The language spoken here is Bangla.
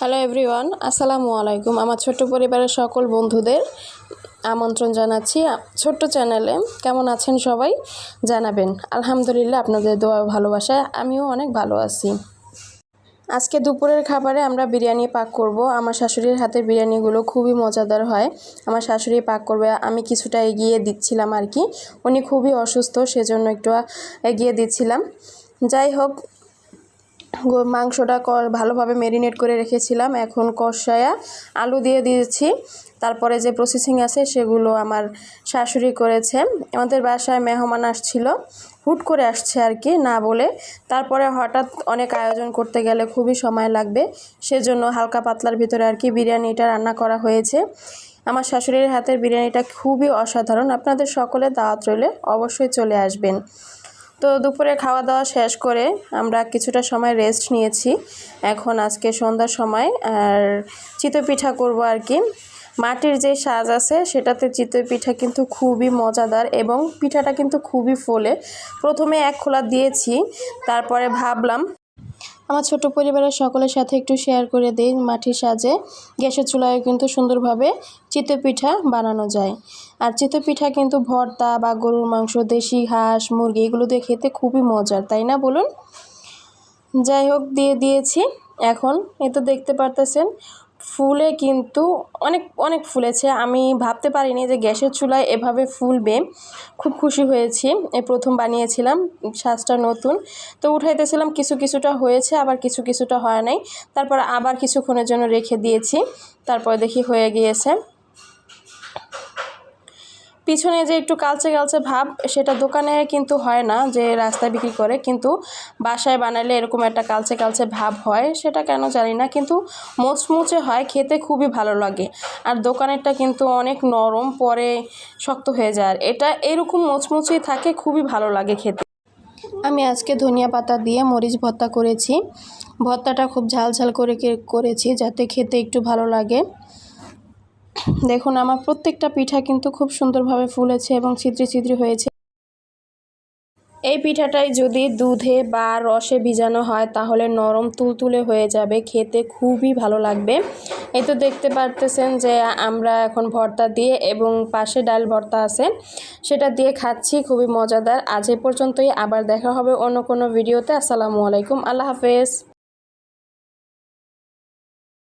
হ্যালো এভরিওয়ান আসসালামু আলাইকুম আমার ছোট্ট পরিবারের সকল বন্ধুদের আমন্ত্রণ জানাচ্ছি। ছোট্ট চ্যানেলে কেমন আছেন সবাই? জানাবেন। আলহামদুলিল্লাহ, আপনাদের দোয়া ভালোবাসায় আমিও অনেক ভালো আছি। আজকে দুপুরের খাবারে আমরা বিরিয়ানি পাক করব। আমার শাশুড়ির হাতের বিরিয়ানিগুলো খুবই মজাদার হয়। আমার শাশুড়ি পাক করবে। আমি কিছুটা এগিয়ে দিচ্ছিলাম আর কি। উনি খুবই অসুস্থ, সেজন্য একটু এগিয়ে দিচ্ছিলাম। যাই হোক মাংসটা ভালোভাবে ম্যারিনেট করে রেখেছিলাম। এখন কষায়া আলু দিয়ে দিয়েছি। তারপরে যে প্রসেসিং আছে সেগুলো আমার শাশুড়ি করেছে। আমাদের বাসায় মেহমান আসছিল। হুট করে আসছে আর কি, না বলে। তারপরে হঠাৎ অনেক আয়োজন করতে গেলে খুবই সময় লাগবে। সেজন্য হালকা পাতলার ভিতরে আর কি বিরিয়ানিটা রান্না করা হয়েছে। আমার শাশুড়ির হাতের বিরিয়ানিটা খুবই অসাধারণ। আপনাদের সকলে দাওয়াত রইলে অবশ্যই চলে আসবেন। তো দুপুরে খাওয়া দাওয়া শেষ করে আমরা কিছুটা সময় রেস্ট নিয়েছি। এখন আজকে সন্ধ্যার সময়, আর চিতই পিঠা করব আর কি। মাটির যে সাজ আছে, সেটাতে চিতই পিঠা কিন্তু খুবই মজাদার এবং পিঠাটা কিন্তু খুবই ফোলে। প্রথমে এক খোলা দিয়েছি, তারপরে ভাবলাম আমার ছোট পরিবারের সকলের সাথে একটু শেয়ার করে দিই। মাটির সাজে গ্যাসের চুলায় কিন্তু সুন্দরভাবে চিতপিঠা বানানো যায়। আর চিতপিঠা কিন্তু ভর্তা বা গরুর মাংস, দেশি হাঁস, মুরগি এগুলো দিয়ে খেতে খুবই মজার, তাই না বলুন? যাই হোক, দিয়ে দিয়েছি। এখন এ তো দেখতে পারতেছেন ফুলে কিন্তু অনেক অনেক ফুলেছে আমি ভাবতে পারিনি যে গ্যাসের চুলায় এভাবে ফুলবে খুব খুশি হয়েছি। এ প্রথম বানিয়েছিলাম শ্বাসটা নতুন। তো উঠাইতেছিলাম, কিছু কিছুটা হয়েছে, আবার কিছু কিছুটা হয় নাই। তারপর আবার কিছুক্ষণের জন্য রেখে দিয়েছি। তারপর দেখি হয়ে গিয়েছে। পিছনে যে একটু কালচে কালচে ভাব, সেটা দোকানে কিন্তু হয় না যে রাস্তায় বিক্রি করে। কিন্তু বাসায় বানালে এরকম একটা কালচে কালচে ভাব হয়, সেটা কেন জানি না। কিন্তু মোচমুচে হয়, খেতে খুবই ভালো লাগে। আর দোকানেরটা কিন্তু অনেক নরম, পরে শক্ত হয়ে যায়। আর এটা এরকম মোচমুচেই থাকে, খুবই ভালো লাগে খেতে। আমি আজকে ধনিয়া পাতা দিয়ে মরিচ ভর্তা করেছি। ভর্তাটা খুব ঝাল ঝাল করে করেছি, যাতে খেতে একটু ভালো লাগে। দেখুন, আমার প্রত্যেকটা পিঠা কিন্তু খুব সুন্দরভাবে ফুলেছে এবং ছিদ্রি ছিদ্রি হয়েছে। এই পিঠাটাই যদি দুধে বা রসে ভিজানো হয়, তাহলে নরম তুলতুলে হয়ে যাবে, খেতে খুবই ভালো লাগবে। এই তো দেখতে পারতেছেন যে আমরা এখন ভর্তা দিয়ে এবং পাশে ডাল ভর্তা আছে, সেটা দিয়ে খাচ্ছি, খুবই মজাদার। আজ এ পর্যন্তই, আবার দেখা হবে অন্য কোনো ভিডিওতে। আসসালামু আলাইকুম, আল্লাহ হাফেজ।